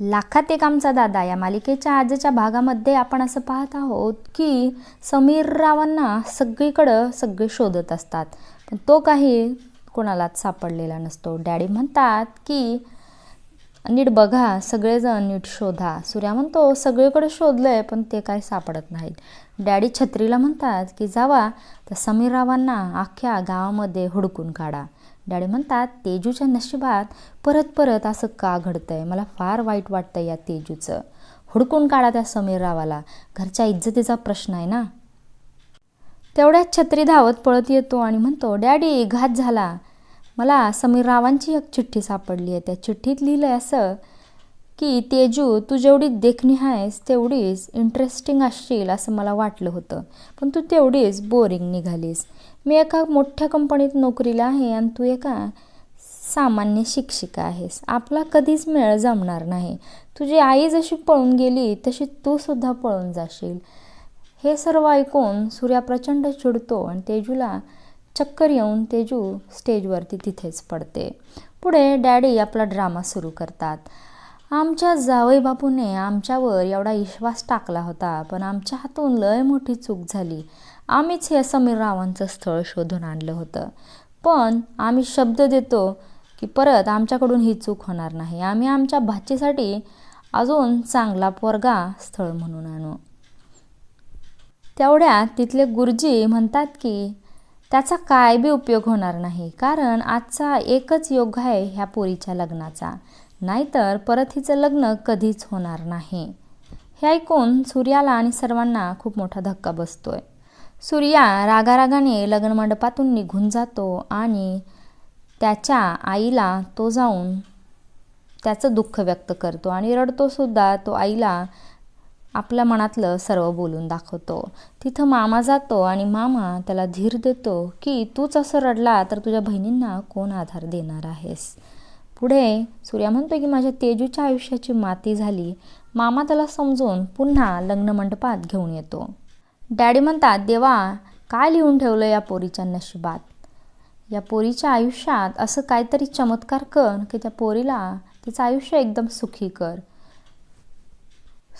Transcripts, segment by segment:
लाखात एक आमचा दादा या मालिकेच्या आजच्या भागामध्ये आपण असं पाहत आहोत की समीर रावांना सगळीकडं सगळे शोधत असतात. पण तो काही कोणालाच सापडलेला नसतो. डॅडी म्हणतात की नीट बघा सगळेजण नीट शोधा. सूर्या म्हणतो सगळीकडे शोधलं आहे पण ते काय सापडत नाहीत. डॅडी छत्रीला म्हणतात की जावा तर समीर रावांना अख्ख्या गावामध्ये हुडकून काढा. डॅडी म्हणतात तेजूच्या नशिबात परत परत असं का घडतंय? मला फार वाईट वाटतं या तेजूचं. हुडकून काढा त्या समीर रावाला. घरच्या इज्जतीचा प्रश्न आहे ना? तेवढ्यात छत्री धावत पळत येतो आणि म्हणतो डॅडी घात झाला. मला समीर रावांची एक चिठ्ठी सापडली आहे. त्या चिठ्ठीत लिहिलं आहे असं की तेजू तू जेवढी देखणी आहेस तेवढीच इंटरेस्टिंग असशील असं मला वाटलं होतं. पण तू तेवढीच बोरिंग निघालीस. मी एका मोठ्या कंपनीत नोकरीला आहे आणि तू एका सामान्य शिक्षिका आहेस. आपला कधीच मेळ जमणार नाही. तुझी आई जशी पळून गेली तशी तू सुद्धा पळून जाशील. हे सर्व ऐकून सूर्या प्रचंड चिडतो आणि तेजूला चक्कर येऊन तेजू स्टेजवरती तिथेच पडते. पुढे डॅडी आपला ड्रामा सुरू करतात. आमच्या जावई बापूने आमच्यावर एवढा विश्वास टाकला होता पण आमच्या हातून लय मोठी चूक झाली. आम्हीच हे समीर रावांचं स्थळ शोधून आणलं होतं. पण आम्ही शब्द देतो की परत आमच्याकडून ही चूक होणार नाही. आम्ही आमच्या भाचीसाठी अजून चांगला पोरगा स्थळ म्हणून आणू. तेवढ्यात तिथले गुरुजी म्हणतात की त्याचा काय बी उपयोग होणार नाही कारण आजचा एकच योग आहे ह्या पोरीच्या लग्नाचा. नाहीतर परत हिचं लग्न कधीच होणार नाही. हे ऐकून सूर्याला आणि सर्वांना खूप मोठा धक्का बसतोय. सूर्या रागारागाने लग्नमंडपातून निघून जातो आणि त्याच्या आईला तो जाऊन त्याचं दुःख व्यक्त करतो आणि रडतोसुद्धा तो आईला आपल्या मनातलं सर्व बोलून दाखवतो. तिथं मामा जातो आणि मामा त्याला धीर देतो की तूच असं रडला तर तुझ्या बहिणींना कोण आधार देणार आहेस? पुढे सूर्या म्हणतो की माझ्या तेजूच्या आयुष्याची माती झाली. मामा त्याला समजून पुन्हा लग्नमंडपात घेऊन येतो. डॅडी म्हणतात देवा काय लिहून ठेवलं या पोरीच्या नशिबात? या पोरीच्या आयुष्यात असं काहीतरी चमत्कार कर की त्या पोरीला तिचं आयुष्य एकदम सुखी कर.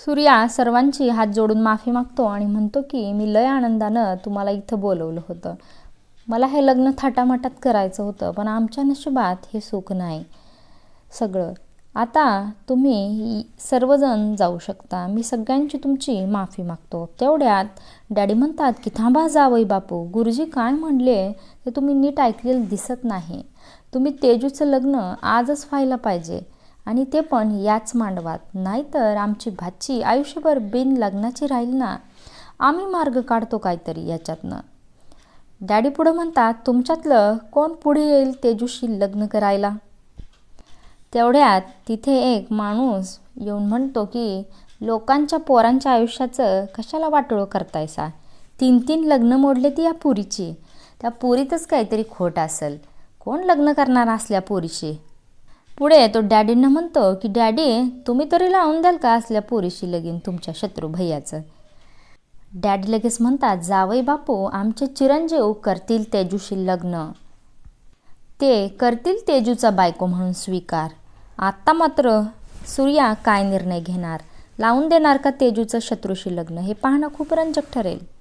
सूर्या सर्वांची हात जोडून माफी मागतो आणि म्हणतो की मी लय आनंदानं तुम्हाला इथं बोलवलं होतं. मला हे लग्न थाटामाटात करायचं होतं पण आमच्या नशिबात हे सुख नाही. सगळं. आता तुम्ही सर्वजण जाऊ शकता. मी सगळ्यांची तुमची माफी मागतो. तेवढ्यात डॅडी म्हणतात की थांबा जावई बापू. गुरुजी काय म्हणले ते तुम्ही नीट ऐकलेलं दिसत नाही. तुम्ही तेजूचं लग्न आजच व्हायला पाहिजे आणि ते पण याच मांडवात. नाहीतर आमची भाची आयुष्यभर बिन लग्नाची राहील ना. आम्ही मार्ग काढतो काहीतरी याच्यातनं. डॅडी पुढं म्हणतात तुमच्यातलं कोण पुढे येईल तेजूशी लग्न करायला? तेवढ्यात तिथे एक माणूस येऊन म्हणतो की लोकांच्या पोरांच्या आयुष्याचं कशाला वाटोळं करतायसा? तीन तीन लग्न मोडले ती या पुरीची. त्या पुरीतच काहीतरी खोट असेल. कोण लग्न करणार असल्या पोरीशी? पुढे तो डॅडींना म्हणतो की डॅडी तुम्ही तरी लावून द्याल का असल्या पोरीशी लगीन तुमच्या शत्रू भैयाचं? डॅडी लगेच म्हणतात जावई बापू आमचे चिरंजीव करतील तेजूशी लग्न. ते करतील तेजूचा बायको म्हणून स्वीकार. आत्ता मात्र सूर्या काय निर्णय घेणार? लावून देणार का तेजूचं शत्रूशी लग्न? हे पाहणं खूप रंजक ठरेल.